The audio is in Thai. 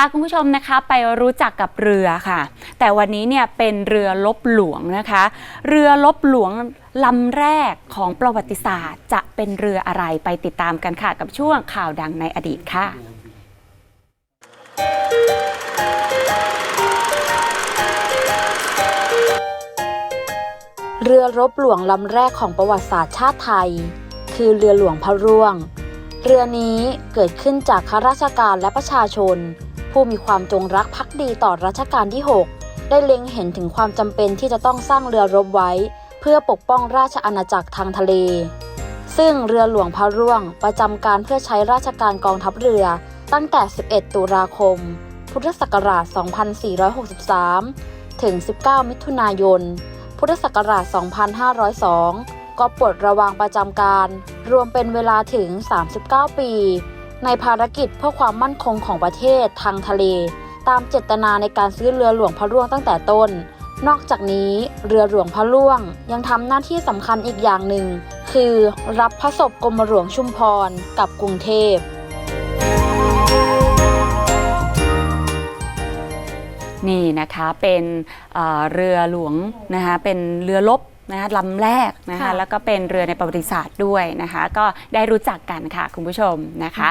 าคุณผู้ชมนะคะไปรู้จักกับเรือค่ะ แต่วันนี้เนี่ยเป็นเรือลบหลวงนะคะ เรือลบหลวงลำแรกของประวัติศาสตร์ จะเป็นเรืออะไรไปติดตามกันค่ะกับช่วงข่าวดังในอดีตค่ะเรือรบหลวงลำแรกของประวัติศาสตร์ชาติไทย คือเรือหลวงพระร่วง เรือนี้เกิดขึ้นจากข้าราชการและประชาชน ผู้มีความจงรักภักดีต่อรัชกาลที่ 6 ได้เล็งเห็นถึงความจำเป็นที่จะต้องสร้างเรือรบไว้ เพื่อปกป้องราชอาณาจักรทางทะเล ซึ่งเรือหลวงพระร่วงประจำการเพื่อใช้ราชการกองทัพเรือตั้งแต่ 11 ตุลาคม พุทธศักราช 2463 ถึง 19 มิถุนายน พุทธศักราช 2502 ก็ปลดระวางประจำการ รวมเป็นเวลาถึง 39 ปี ในภารกิจเพื่อความมั่นคงของประเทศทางทะเล ตามเจตนาในการซื้อเรือหลวงพระร่วงตั้งแต่ต้น นอกจากนี้เรือหลวงพระร่วง ยังทำหน้าที่สำคัญอีกอย่างหนึ่ง คือรับพระศพกรมหลวงชุมพรกับกรุงเทพนี่นะคะเป็นเรือหลวงนะคะเป็นเรือลบ นะคะลำแรกนะคะ ค่ะ แล้วก็เป็นเรือในประวัติศาสตร์ด้วยนะคะ ก็ได้รู้จักกันค่ะคุณผู้ชมนะคะ